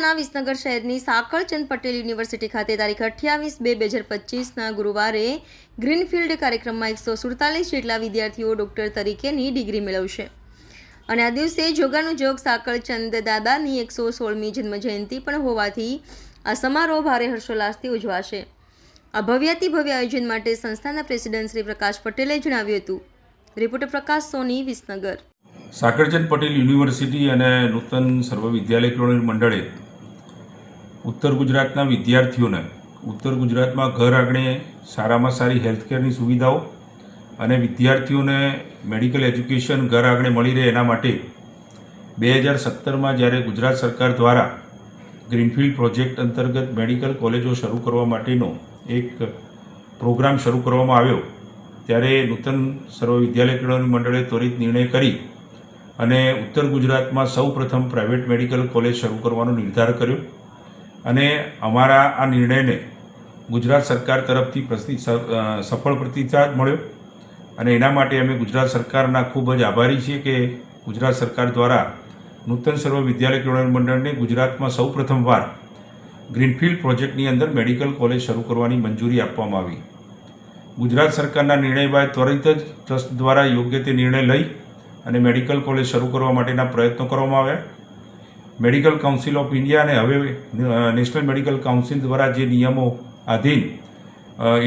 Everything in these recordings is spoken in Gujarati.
જિલ્લાના વિસનગર શહેરની સાકળચંદ પટેલ યુનિવર્સિટી ખાતે તારીખ અઠ્યાવીસ બે બે હજાર પચીસના ગુરુવારે ગ્રીનફિલ્ડ કાર્યક્રમમાં એકસો સુડતાલીસ જેટલા વિદ્યાર્થીઓ ડૉક્ટર તરીકેની ડિગ્રી મેળવશે. અને આ દિવસે જોગાનું જોગ સાકળચંદ દાદાની એકસો સોળમી જન્મજયંતિ પણ હોવાથી આ સમારોહ ભારે હર્ષોલ્લાસથી ઉજવાશે. આ ભવ્યાતિ ભવ્ય આયોજન માટે સંસ્થાના પ્રેસિડેન્ટ શ્રી પ્રકાશ પટેલે જણાવ્યું હતું. રિપોર્ટર પ્રકાશ સોની, વિસનગર. સાકરચંદ પટેલ યુનિવર્સિટી અને નૂતન સર્વ વિદ્યાલય મંડળે ઉત્તર ગુજરાતના વિદ્યાર્થીઓને, ઉત્તર ગુજરાતમાં ઘર આંગણે સારામાં સારી હેલ્થકેરની સુવિધાઓ અને વિદ્યાર્થીઓને મેડિકલ એજ્યુકેશન ઘર આંગણે મળી રહે એના માટે બે હજાર સત્તરમાં જ્યારે ગુજરાત સરકાર દ્વારા ગ્રીનફિલ્ડ પ્રોજેક્ટ અંતર્ગત મેડિકલ કોલેજો શરૂ કરવા માટેનો એક પ્રોગ્રામ શરૂ કરવામાં આવ્યો, ત્યારે નૂતન સર્વ વિદ્યાલય કેળવણી મંડળે ત્વરિત નિર્ણય કરી અને ઉત્તર ગુજરાતમાં સૌ પ્રથમ પ્રાઇવેટ મેડિકલ કોલેજ શરૂ કરવાનો નિર્ધાર કર્યો. અને અમારા આ નિર્ણયને ગુજરાત સરકાર તરફથી પ્રતિ સફળ પ્રતિસાદ મળ્યો. અને એના માટે અમે ગુજરાત સરકારના ખૂબ જ આભારી છીએ કે ગુજરાત સરકાર દ્વારા નૂતન સર્વ વિદ્યાલય કેળવણી મંડળને ગુજરાતમાં સૌ પ્રથમવાર ગ્રીનફિલ્ડ પ્રોજેક્ટની અંદર મેડિકલ કોલેજ શરૂ કરવાની મંજૂરી આપવામાં આવી. ગુજરાત સરકારના નિર્ણય બાદ ત્વરિત જ ટ્રસ્ટ દ્વારા યોગ્ય તે નિર્ણય લઈ અને મેડિકલ કોલેજ શરૂ કરવા માટેના પ્રયત્નો કરવામાં આવ્યા. મેડિકલ કાઉન્સિલ ઓફ ઇન્ડિયા અને હવે નેશનલ મેડિકલ કાઉન્સિલ દ્વારા જે નિયમો આધીન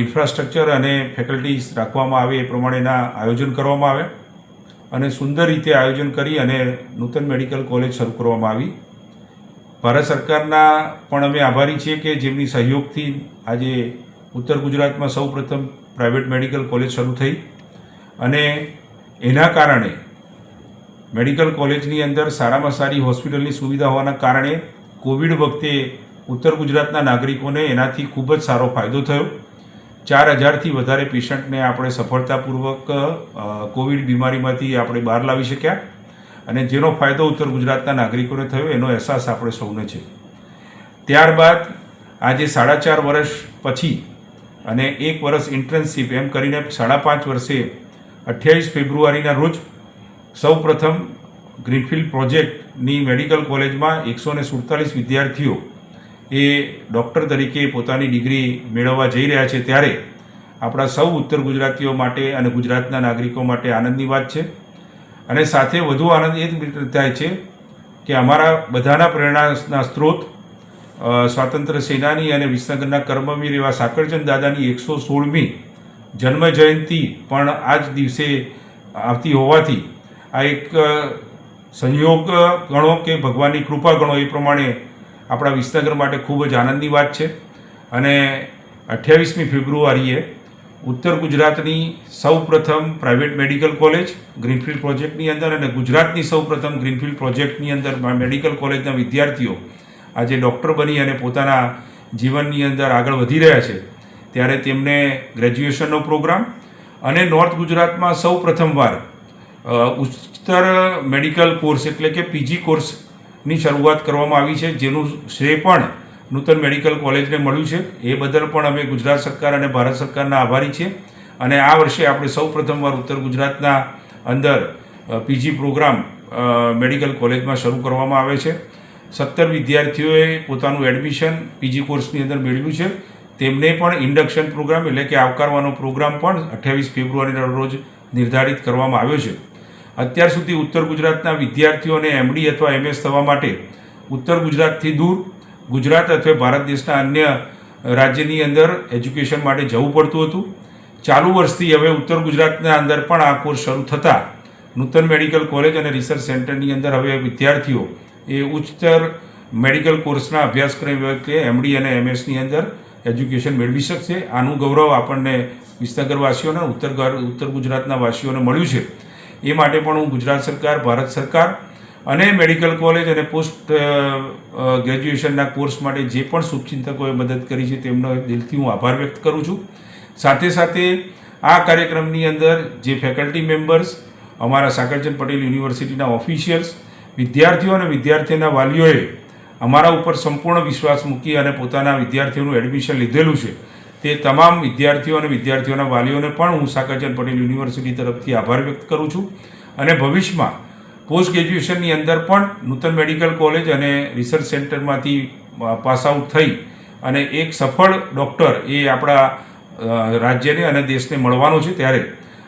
ઇન્ફ્રાસ્ટ્રક્ચર અને ફેકલ્ટીઝ રાખવામાં આવે એ પ્રમાણેના આયોજન કરવામાં આવે અને સુંદર રીતે આયોજન કરી અને નૂતન મેડિકલ કોલેજ શરૂ કરવામાં આવી. ભારત સરકારના પણ અમે આભારી છીએ કે જેમની સહયોગથી આજે ઉત્તર ગુજરાતમાં સૌ પ્રથમ પ્રાઇવેટ મેડિકલ કોલેજ શરૂ થઈ. અને એના કારણે મેડિકલ કોલેજની અંદર સારામાં સારી હોસ્પિટલની સુવિધા હોવાના કારણે કોવિડ વખતે ઉત્તર ગુજરાતના નાગરિકોને એનાથી ખૂબ જ સારો ફાયદો થયો. ચાર હજારથી વધારે પેશન્ટને આપણે સફળતાપૂર્વક કોવિડ બીમારીમાંથી આપણે બહાર લાવી શક્યા અને જેનો ફાયદો ઉત્તર ગુજરાતના નાગરિકોને થયો એનો અહેસાસ આપણે સૌને છે. ત્યારબાદ આજે સાડા ચાર વર્ષ પછી અને એક વર્ષ ઇન્ટર્નશીપ એમ કરીને સાડા પાંચ વર્ષે અઠ્યાવીસ ફેબ્રુઆરીના રોજ સૌ પ્રથમ ગ્રીનફિલ્ડ પ્રોજેક્ટની મેડિકલ કોલેજમાં એકસો ને સુડતાલીસ વિદ્યાર્થીઓ એ ડૉક્ટર તરીકે પોતાની ડિગ્રી મેળવવા જઈ રહ્યા છે. ત્યારે આપણા સૌ ઉત્તર ગુજરાતીઓ માટે અને ગુજરાતના નાગરિકો માટે આનંદની વાત છે. અને સાથે વધુ આનંદ એ જ થાય છે કે અમારા બધાના પ્રેરણાના સ્ત્રોત સ્વાતંત્ર્ય સેનાની અને વિસનગરના કર્મવીર એવા સાકરચંદ દાદાની એકસો સોળમી જન્મ જયંતિ પણ આ જ દિવસે આવતી હોવાથી આ એક સંયોગ ગણો કે ભગવાનની કૃપા ગણો એ પ્રમાણે આપણા વિસનગર માટે ખૂબ જ આનંદની વાત છે. અને અઠ્યાવીસમી ફેબ્રુઆરીએ ઉત્તર ગુજરાતની સૌ પ્રથમ પ્રાઇવેટ મેડિકલ કોલેજ ગ્રીનફિલ્ડ પ્રોજેક્ટની અંદર અને ગુજરાતની સૌ પ્રથમ ગ્રીનફિલ્ડ પ્રોજેક્ટની અંદર મેડિકલ કોલેજના વિદ્યાર્થીઓ આજે ડૉક્ટર બની અને પોતાના જીવનની અંદર આગળ વધી રહ્યા છે. ત્યારે તેમને ગ્રેજ્યુએશનનો પ્રોગ્રામ અને નોર્થ ગુજરાતમાં સૌ પ્રથમવાર ઉચ્ચતર મેડિકલ કોર્સ એટલે કે પીજી કોર્સની શરૂઆત કરવામાં આવી છે, જેનું શ્રેય પણ નૂતન મેડિકલ કોલેજને મળ્યું છે. એ બદલ પણ અમે ગુજરાત સરકાર અને ભારત સરકારના આભારી છીએ. અને આ વર્ષે આપણે સૌ પ્રથમવાર ઉત્તર ગુજરાતના અંદર પીજી પ્રોગ્રામ મેડિકલ કોલેજમાં શરૂ કરવામાં આવે છે. સત્તર વિદ્યાર્થીઓએ પોતાનું એડમિશન પીજી કોર્સની અંદર મેળવ્યું છે. તેમને પણ ઇન્ડક્શન પ્રોગ્રામ એટલે કે આવકારવાનો પ્રોગ્રામ પણ અઠ્યાવીસ ફેબ્રુઆરીના રોજ નિર્ધારિત કરવામાં આવ્યો છે. અત્યાર સુધી ઉત્તર ગુજરાતના વિદ્યાર્થીઓને એમડી અથવા એમએસ થવા માટે ઉત્તર ગુજરાતથી દૂર, ગુજરાત અથવા ભારત દેશના અન્ય રાજ્યની અંદર એજ્યુકેશન માટે જવું પડતું હતું. ચાલુ વર્ષથી હવે ઉત્તર ગુજરાતના અંદર પણ આ કોર્સ શરૂ થતાં નૂતન મેડિકલ કોલેજ અને રિસર્ચ સેન્ટરની અંદર હવે વિદ્યાર્થીઓ એ ઉચ્ચતર મેડિકલ કોર્સના અભ્યાસક્રમ વખતે એમડી અને એમએસની અંદર એજ્યુકેશન મેળવી શકશે. આનું ગૌરવ આપણને વિસનગરવાસીઓને ઉત્તર ઉત્તર ગુજરાતના વાસીઓને મળ્યું છે. એ માટે પણ હું ગુજરાત સરકાર, ભારત સરકાર અને મેડિકલ કોલેજ અને પોસ્ટ ગ્રેજ્યુએશનના કોર્સ માટે જે પણ શુભચિંતકોએ મદદ કરી છે તેમનો દિલથી હું આભાર વ્યક્ત કરું છું. સાથે સાથે આ કાર્યક્રમની અંદર જે ફેકલ્ટી મેમ્બર્સ, અમારા સાકરચંદ પટેલ યુનિવર્સિટીના ઓફિશિયલ્સ, વિદ્યાર્થીઓ અને વિદ્યાર્થીઓના વાલીઓએ અમારા ઉપર સંપૂર્ણ વિશ્વાસ મૂકી અને પોતાના વિદ્યાર્થીઓનું એડમિશન લીધેલું છે. તે તમામ વિદ્યાર્થીઓ અને વિદ્યાર્થીઓના વાલીઓને પણ હું સાકરચંદ પટેલ યુનિવર્સિટી તરફથી આભાર વ્યક્ત કરું છું. અને ભવિષ્યમાં પોસ્ટ ગ્રેજ્યુએશનની અંદર પણ નૂતન મેડિકલ કોલેજ અને રિસર્ચ સેન્ટરમાંથી પાસ આઉટ થઈ અને એક સફળ ડૉક્ટર એ આપણા રાજ્યને અને દેશને મળવાનો છે ત્યારે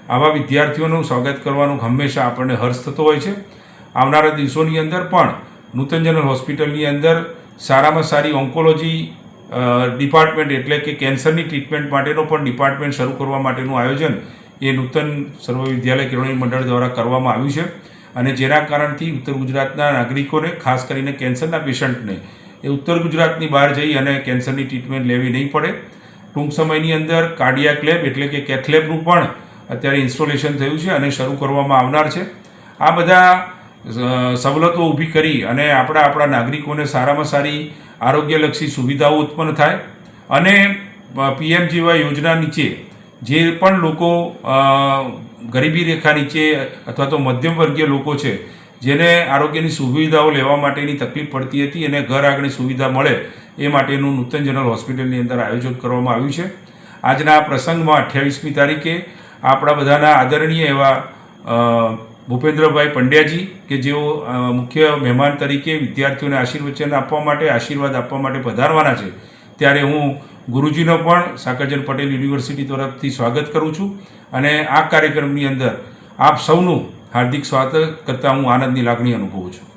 આવા વિદ્યાર્થીઓનું સ્વાગત કરવાનું હંમેશા આપણને હર્ષ થતો હોય છે. આવનારા દિવસોની અંદર પણ નૂતન જનરલ હોસ્પિટલની અંદર સારામાં સારી ઓન્કોલોજી ડિપાર્ટમેન્ટ એટલે કે કેન્સરની ટ્રીટમેન્ટ માટેનો પણ ડિપાર્ટમેન્ટ શરૂ કરવા માટેનું આયોજન એ નૂતન સર્વ વિદ્યાલય કેળવણી મંડળ દ્વારા કરવામાં આવ્યું છે. અને જેના કારણથી ઉત્તર ગુજરાતના નાગરિકોને, ખાસ કરીને કેન્સરના પેશન્ટને, એ ઉત્તર ગુજરાતની બહાર જઈ અને કેન્સરની ટ્રીટમેન્ટ લેવી નહીં પડે. ટૂંક સમયની અંદર કાર્ડિયાક લેબ એટલે કે કેથલેબનું પણ અત્યારે ઇન્સ્ટોલેશન થયું છે અને શરૂ કરવામાં આવનાર છે. આ બધા સવલતો ઊભી કરી અને આપણા આપણા નાગરિકોને સારામાં સારી આરોગ્યલક્ષી સુવિધાઓ ઉત્પન્ન થાય અને પીએમજીવાય યોજના નીચે જે પણ લોકો ગરીબી રેખા નીચે અથવા તો મધ્યમ વર્ગીય લોકો છે, જેને આરોગ્યની સુવિધાઓ લેવા માટેની તકલીફ પડતી હતી અને ઘર આગળ સુવિધા મળે એ માટેનું નૂતન જનરલ હોસ્પિટલની અંદર આયોજન કરવામાં આવ્યું છે. આજના આ પ્રસંગમાં અઠ્યાવીસમી તારીખે આપણા બધાના આદરણીય એવા ભૂપેન્દ્રભાઈ પંડ્યાજી કે જેઓ મુખ્ય મહેમાન તરીકે વિદ્યાર્થીઓને આશીર્વચન આપવા માટે, આશીર્વાદ આપવા માટે પધારવાના છે, ત્યારે હું ગુરુજીનો પણ સાકરજન પટેલ યુનિવર્સિટી તરફથી સ્વાગત કરું છું અને આ કાર્યક્રમની અંદર આપ સૌનું હાર્દિક સ્વાગત કરતાં હું આનંદની લાગણી અનુભવું છું.